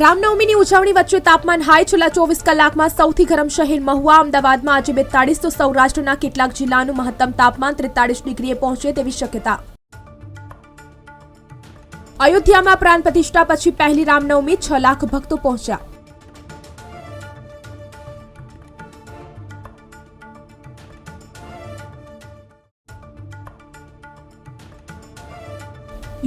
રામનવમીની ઉજવણી વચ્ચે તાપમાન હાઈ છેલ્લા ચોવીસ કલાકમાં સૌથી ગરમ શહેર મહુવા, અમદાવાદમાં આજે બેતાળીસ તો સૌરાષ્ટ્રના કેટલાક જિલ્લાનું મહત્તમ તાપમાન ત્રેતાળીસ ડિગ્રીએ પહોંચે તેવી શક્યતા. અયોધ્યામાં પ્રાણ પ્રતિષ્ઠા પછી પહેલી રામનવમી છ લાખ ભક્તો પહોંચ્યા.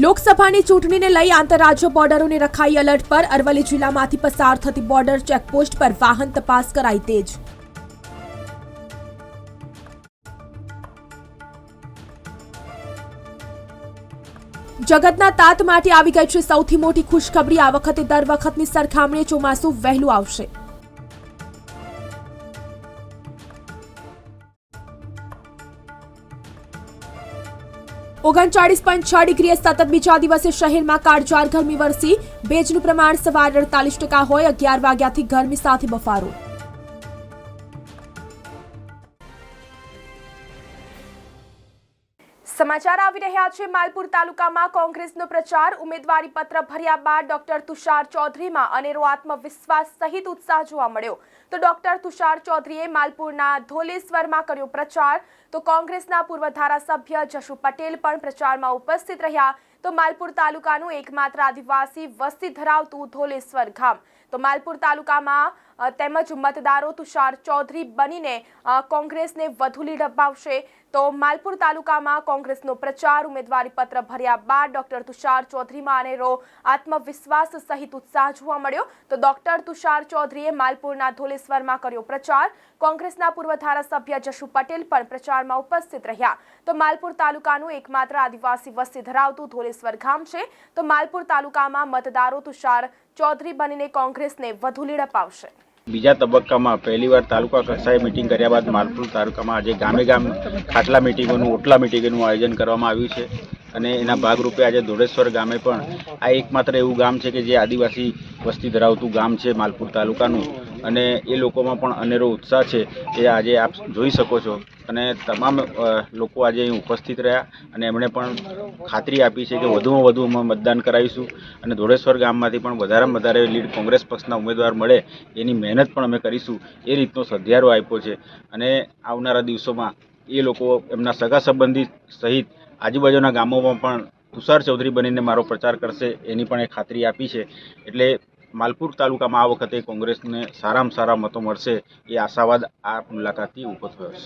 લોકસભાની ચૂંટણીને લઈ આંતરરાજ્ય બોર્ડરોને રખાઈ એલર્ટ પર અરવલ્લી જિલ્લામાંથી પસાર થતી બોર્ડર ચેકપોસ્ટ પર વાહન તપાસ કરાઈ તેજ. જગતના તાત માટે આવી ગઈ છે. સૌથી મોટી ખુશખબરી આ વખતે દર વખતની સરખામણીએ ચોમાસું વહેલું આવશે. ઓગણચાળીસ પોઈન્ટ છ ડિગ્રીએ સતત બીજા દિવસે શહેરમાં કાળઝાળ ગરમી વરસી. ભેજનું પ્રમાણ સવારે અડતાલીસ ટકા હોય અગિયાર વાગ્યાથી ગરમી સાથે બફારો. સમાચાર આવી રહ્યા છે. માલપુર તાલુકામાં કોંગ્રેસનો પ્રચાર, ઉમેદવારી પત્ર ભર્યા બાદ ડોક્ટર તુષાર ચૌધરીમાં અનેરો આત્મવિશ્વાસ સહિત ઉત્સાહ જોવા મળ્યો. તો ડોક્ટર તુષાર ચૌધરીએ માલપુરના ધોલેશ્વરમાં કર્યો પ્રચાર. તો કોંગ્રેસના પૂર્વ ધારાસભ્ય જશુ પટેલ પણ પ્રચારમાં ઉપસ્થિત રહ્યા. તો માલપુર તાલુકાનું એકમાત્ર આદિવાસી વસ્તી ધરાવતું ધોલેશ્વર ગામ. તો માલપુર તાલુકામાં તેમજ મતદારો તુષાર ચૌધરી બનીને કોંગ્રેસને વધુ લીડ અપાવશે. તો માલપુર તાલુકામાં કોંગ્રેસનો પ્રચાર, ઉમેદવારી પત્ર ભર્યા બાદ ડોક્ટર તુષાર ચૌધરીમાં અનેરો આત્મવિશ્વાસ સહિત ઉત્સાહ જોવા મળ્યો. તો ડોક્ટર તુષાર ચૌધરીએ માલપુરના ધોલેશ્વરમાં કર્યો પ્રચાર. કોંગ્રેસના પૂર્વ ધારાસભ્ય જશુ પટેલ પણ પ્રચારમાં ઉપસ્થિત રહ્યા. તો માલપુર તાલુકાનું એકમાત્ર આદિવાસી વસ્તી ધરાવતું ધોલેશ્વર ગામ છે. તો માલપુર તાલુકામાં મતદારો તુષાર ચૌધરી બનીને કોંગ્રેસને વધુ લીડ અપાવશે. બીજા તબક્કામાં પહેલીવાર તાલુકા કક્ષાએ મિટિંગ કર્યા બાદ માલપુર તાલુકામાં આજે ગામે ગામ ખાટલા મિટિંગોનું ઓટલા મિટિંગોનું આયોજન કરવામાં આવ્યું છે. અને એના ભાગરૂપે આજે ધોળેશ્વર ગામે પણ આ એકમાત્ર એવું ગામ છે કે જે આદિવાસી વસ્તી ધરાવતું ગામ છે માલપુર તાલુકાનું. અને એ લોકોમાં પણ અનેરો ઉત્સાહ છે. એ આજે આપ જોઈ શકો છો. અને તમામ લોકો આજે અહીં ઉપસ્થિત રહ્યા અને એમણે પણ ખાતરી આપી છે કે વધુમાં વધુ અમે મતદાન કરાવીશું અને ધોળેશ્વર ગામમાંથી પણ વધારેમાં વધારે લીડ કોંગ્રેસ પક્ષના ઉમેદવાર મળે એની મહેનત પણ અમે કરીશું એ રીતનો સધિયારો આપ્યો છે. અને આવનારા દિવસોમાં એ લોકો એમના સગા સંબંધી સહિત આજુબાજુના ગામોમાં પણ તુષાર ચૌધરી બનીને મારો પ્રચાર કરશે એની પણ એ ખાતરી આપી છે. એટલે માલપુર તાલુકામાં આ વખતે કોંગ્રેસને સારામાં સારા મતો મળશે એ આશાવાદ આ મુલાકાતથી ઊભો થયો છે.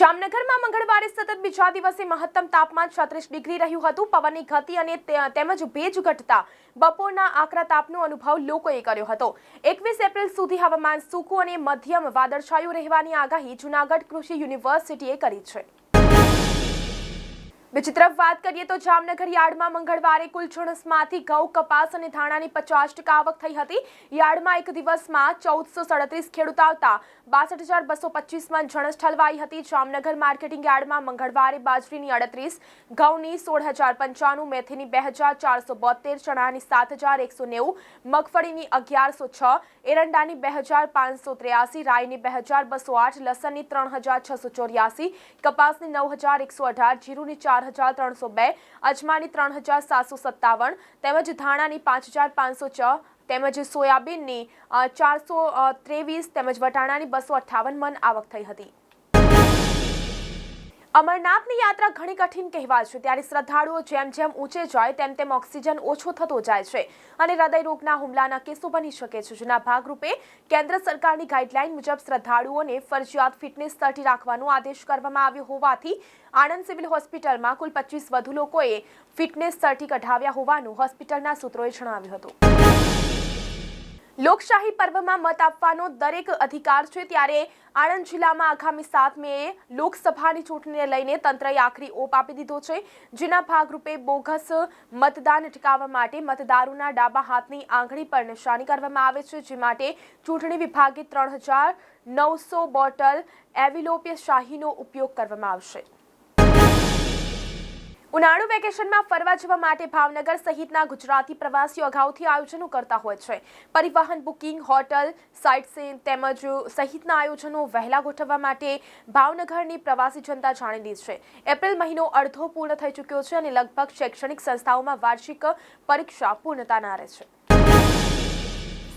જામનગરમાં મંગળવારે સતત બીજા દિવસે મહત્તમ તાપમાન છત્રીસ ડિગ્રી રહ્યું હતું. પવનની ગતિ અને તેમજ ભેજ ઘટતા બપોરના આકરા તાપનો અનુભવ લોકોએ કર્યો હતો. એકવીસ એપ્રિલ સુધી હવામાન સૂકું અને મધ્યમ વાદળછાયું રહેવાની આગાહી જૂનાગઢ કૃષિ યુનિવર્સિટીએ કરી છે. બીજી વાત કરીએ તો જામનગર યાર્ડમાં મંગળવારે કુલ છણસમાંથી ઘઉં, કપાસ અને ધાણાની પચાસ ટકા આવક થઈ હતી. યાર્ડમાં એક દિવસમાં ચૌદસો સડત્રીસ ખેડૂત આવતા. બાસઠ હજાર બસો પચીસમાં જણસ ઠલવાઈ હતી. જામનગર માર્કેટિંગ યાર્ડમાં મંગળવારે બાજરીની અડત્રીસ, ઘઉંની સોળ હજાર પંચાણું, મેથીની બે હજાર ચારસો બોતેર ચણાની સાત હજાર એકસો નેવું, મગફળીની અગિયારસો છ, એરંડાની બે હજાર પાંચસો ત્રેયાસી, રાઈની બે હજાર બસો આઠ, લસણની ત્રણ હજાર છસો ચોર્યાસી, કપાસની નવ હજાર એકસો અઢાર, જીરુની ચાર હજાર ત્રણસો બે, અજમાની ત્રણ હજાર સાતસો સત્તાવન, તેમજ ધાણાની પાંચ હજાર પાંચસો છ, તેમજ સોયાબીનની ચારસો ત્રેવીસ, તેમજ વટાણાની બસો અઠ્ઠાવન મન આવક થઈ હતી. અમરનાથની યાત્રા ઘણી કઠિન કહેવાય છે. ત્યારે શ્રદ્ધાળુઓ જેમ જેમ ઊંચે જાય, તેમ તેમ ઓક્સિજન ઓછો થતો જાય છે અને હૃદય રોગના હુમલાના કેસો બની શકે છે. જેના ભાગરૂપે કેન્દ્ર સરકારની ગાઈડલાઈન મુજબ શ્રદ્ધાળુઓને ફરજિયાત ફિટનેસ સર્ટી રાખવાનો આદેશ કરવામાં આવ્યો હોવાથી આણંદ સિવિલ હોસ્પિટલમાં કુલ પચીસ વધુ લોકોએ ફિટનેસ સર્ટી કઢાવ્યા હોવાનું હોસ્પિટલના સૂત્રોએ જણાવ્યું હતું. લોકશાહી પર્વમાં મત આપવાનો દરેક અધિકાર છે ત્યારે આણંદ જિલ્લામાં આગામી સાત મેએ લોકસભાની ચૂંટણીને લઈને તંત્રએ આખરી ઓપ આપી દીધો છે, જેના ભાગરૂપે બોગસ મતદાન અટકાવવા માટે મતદારોના ડાબા હાથની આંગળી પર નિશાની કરવામાં આવે છે, જે માટે ચૂંટણી વિભાગે ત્રણ હજાર નવસો બોટલ એવિલોપિયા શાહીનો ઉપયોગ કરવામાં આવશે. ઉનાળુ વેકેશનમાં ફરવા જવા માટે ભાવનગર સહિતના ગુજરાતી પ્રવાસીઓ અગાઉથી આયોજનો કરતા હોય છે. પરિવહન, બુકિંગ, હોટલ સાઇટ સીન તેમજ સહિતના આયોજનો વહેલા ગોઠવવા માટે ભાવનગરની પ્રવાસી જનતા જાણેલી છે. એપ્રિલ મહિનો અડધો પૂર્ણ થઈ ચૂક્યો છે અને લગભગ શૈક્ષણિક સંસ્થાઓમાં વાર્ષિક પરીક્ષા પૂર્ણતાના રહે છે.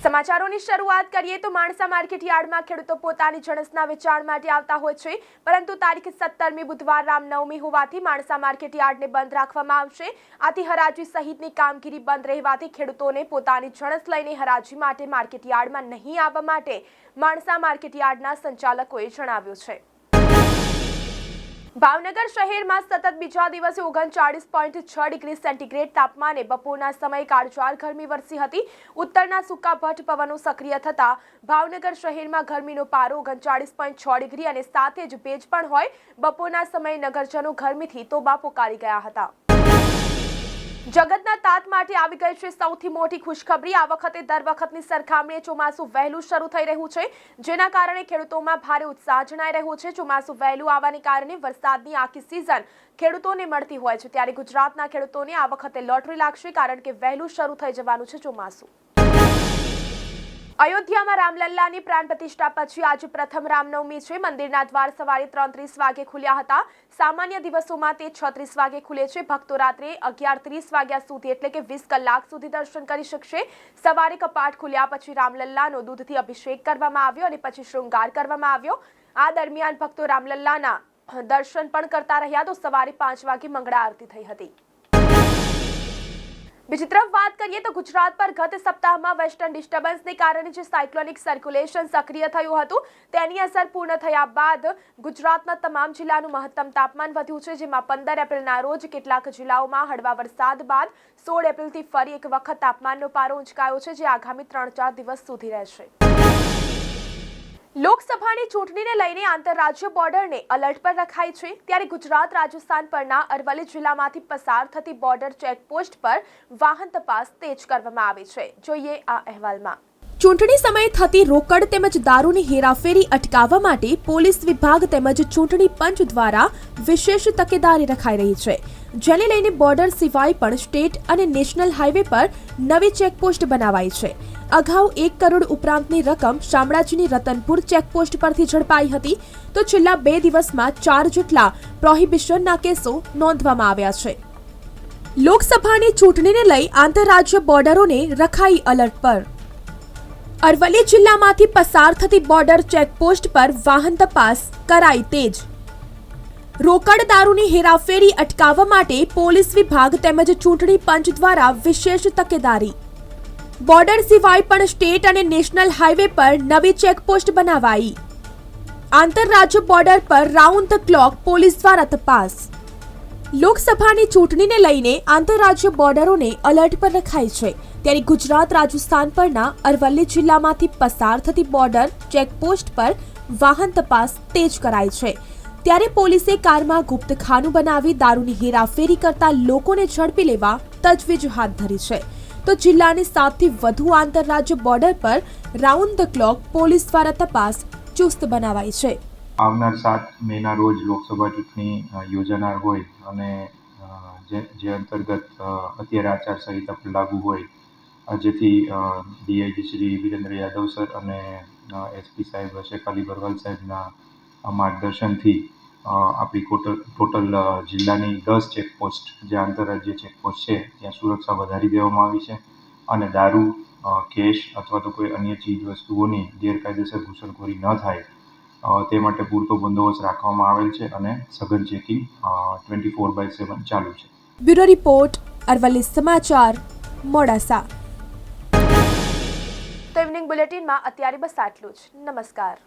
સમાચારોની શરૂઆત કરીએ તો માણસા માર્કેટ યાર્ડમાં ખેડૂતો પોતાની જણસના વેચાણ માટે આવતા હોય છે. પરંતુ તારીખ સત્તરમી બુધવાર રામનવમી હોવાથી માણસા માર્કેટ યાર્ડને બંધ રાખવામાં આવશે. આથી હરાજી સહિતની કામગીરી બંધ રહેવાથી ખેડૂતોને પોતાની જણસ લઈને હરાજી માટે માર્કેટ યાર્ડમાં નહીં આવવા માટે માણસા માર્કેટ યાર્ડના સંચાલકોએ જણાવ્યું છે. ભાવનગર શહેરમાં સતત બીજા દિવસે ઓગણચાળીસ પોઈન્ટ છ ડિગ્રી સેન્ટીગ્રેડ તાપમાને બપોરના સમયે કાળઝાળ ગરમી વરસી હતી. ઉત્તરના સૂકા ભટ્ટ પવનો સક્રિય થતા ભાવનગર શહેરમાં ગરમીનો પારો ઓગણચાળીસ પોઈન્ટ છ ડિગ્રી અને સાથે જ ભેજ પણ હોય. બપોરના સમયે નગરજનો ગરમીથી તોબા પોકારી ગયા હતા. જગતના તાત માટે આવી ગઈ છે. સૌથી મોટી ખુશખબરી આ વખતે દર વખતની સરખામણીએ ચોમાસું વહેલું શરૂ થઈ રહ્યું છે. જેના કારણે ખેડૂતોમાં ભારે ઉત્સાહ જણાઈ રહ્યો છે. ચોમાસું વહેલું આવવાને કારણે વરસાદની આખી સિઝન ખેડૂતોને મળતી હોય છે. ત્યારે ગુજરાતના ખેડૂતોને આ વખતે લોટરી લાગશે કારણ કે વહેલું શરૂ થઈ જવાનું છે ચોમાસું. અયોધ્યામાં રામલલ્લાની પ્રાણ પ્રતિષ્ઠા પછી આજે પ્રથમ રામનવમી છે. મંદિરના દ્વાર સવારે ત્રીસ વાગે ખુલ્યા હતા. સામાન્ય દિવસોમાં તે છત્રીસ વાગે ખુલે છે. ભક્તો રાત્રે અગિયાર ત્રીસ વાગ્યા સુધી એટલે કે વીસ કલાક સુધી દર્શન કરી શકશે. સવારે કપાટ ખુલ્યા પછી રામલલ્લાનો દૂધથી અભિષેક કરવામાં આવ્યો અને પછી શૃંગાર કરવામાં આવ્યો. આ દરમિયાન ભક્તો રામલલ્લાના દર્શન પણ કરતા રહ્યા તો સવારે પાંચ વાગે મંગળા આરતી થઈ હતી. બીજી તરફ વાત કરીએ તો ગુજરાત પર ગત સપ્તાહમાં વેસ્ટર્ન ડિસ્ટર્બન્સને કારણે જે સાયક્લોનિક સર્ક્યુલેશન સક્રિય થયું હતું, તેની અસર પૂર્ણ થયા બાદ ગુજરાતના તમામ જિલ્લાનું મહત્તમ તાપમાન વધ્યું છે, જેમાં પંદર એપ્રિલના રોજ કેટલાક જિલ્લાઓમાં હળવા વરસાદ બાદ સોળ એપ્રિલથી ફરી એક વખત તાપમાનનો પારો ઉંચકાયો છે, જે આગામી ત્રણ ચાર દિવસ સુધી રહેશે. લોકસભાની ચૂંટણીને લઈને આંતરરાજ્ય બોર્ડરને અલર્ટ પર રખાઈ છે. ત્યારે ગુજરાત, રાજસ્થાન પરના અરવલ્લી જિલ્લામાંથી પસાર થતી બોર્ડર ચેકપોસ્ટ પર વાહન તપાસ તેજ કરવામાં આવી છે. જોઈએ આ અહેવાલમાં. ચૂંટણી સમયે થતી રોકડ તેમજ દારૂની હેરાફેરી અટકાવવા માટે પોલીસ વિભાગ તેમજ ચૂંટણી પંચ દ્વારા વિશેષ તકેદારી રખાઈ રહી છે. જેને લઈને બોર્ડર સિવાય પણ સ્ટેટ અને નેશનલ હાઈવે પર નવી ચેકપોસ્ટ બનાવાઈ છે. અગાઉ એક કરોડ ઉપરાંતની રકમ શામળાજીની રતનપુર ચેકપોસ્ટ પરથી ઝડપાઈ હતી. તો છેલ્લા બે દિવસમાં ચાર જેટલા પ્રોહિબિશનના કેસો નોંધવામાં આવ્યા છે. લોકસભાની ચૂંટણીને લઈ આંતરરાજ્ય બોર્ડરોને રખાઈ અલર્ટ પર અરવલ્લી જિલ્લામાંથી પસાર થતી બોર્ડર ચેકપોસ્ટ પર વાહન તપાસ કરાઈ તેજ. રોકડ દારૂની હેરાફેરી અટકાવવા માટે પોલીસ વિભાગ તેમજ ચૂંટણી પંચ દ્વારા વિશેષ તકેદારી. બોર્ડર સિવાય પણ સ્ટેટ અને નેશનલ હાઈવે પર નવી ચેકપોસ્ટ બનાવાઈ. આંતરરાજ્ય બોર્ડર પર રાઉન્ડ ધ ક્લોક પોલીસ દ્વારા તપાસ. લોકસભાની ચૂંટણીને લઈને આંતરરાજ્ય બોર્ડરોને અલર્ટ પર રખાઈ છે. ત્યારે ગુજરાત રાજસ્થાન પરના અરવલ્લી જિલ્લામાંથી પસાર થતી બોર્ડર ચેકપોસ્ટ પર વાહન તપાસ તેજ કરાઈ છે. ત્યારે પોલીસે કારમાં ગુપ્ત ખાનું બનાવી દારૂની હેરાફેરી કરતા લોકોને ઝડપી લેવા તજવીજ હાથ ધરી છે. તો જિલ્લાની સાતથી વધુ આંતરરાજ્ય બોર્ડર પર રાઉન્ડ ધ ક્લોક પોલીસ દ્વારા તપાસ ચુસ્ત બનાવાઈ છે. આવનાર સાત મેના રોજ લોકસભા ચૂંટણી યોજાનાર હોય અને જે જે અંતર્ગત અત્યારે આચારસંહિતા પણ લાગુ હોય જેથી ડીઆઈજી શ્રી વિરેન્દ્ર યાદવ સર અને એસપી સાહેબ શેખ અલી ભરવાલ સાહેબના માર્ગદર્શનથી આપણી ટોટલ ટોટલ જિલ્લાની દસ ચેકપોસ્ટ, જે આંતરરાજ્ય ચેકપોસ્ટ છે, ત્યાં સુરક્ષા વધારી દેવામાં આવી છે અને દારૂ કેશ અથવા તો કોઈ અન્ય ચીજ વસ્તુઓની ગેરકાયદેસર ઘૂસણખોરી ન થાય તે માટે પૂરતો બંદોબસ્ત રાખવામાં આવેલ છે અને સઘન checking twenty four by seven ચાલુ છે. બ્યુરો રિપોર્ટ અરવલ્લી સમાચાર મોડાસા. તો ઇવનિંગ બુલેટિનમાં અત્યારે બસ આટલું જ. નમસ્કાર.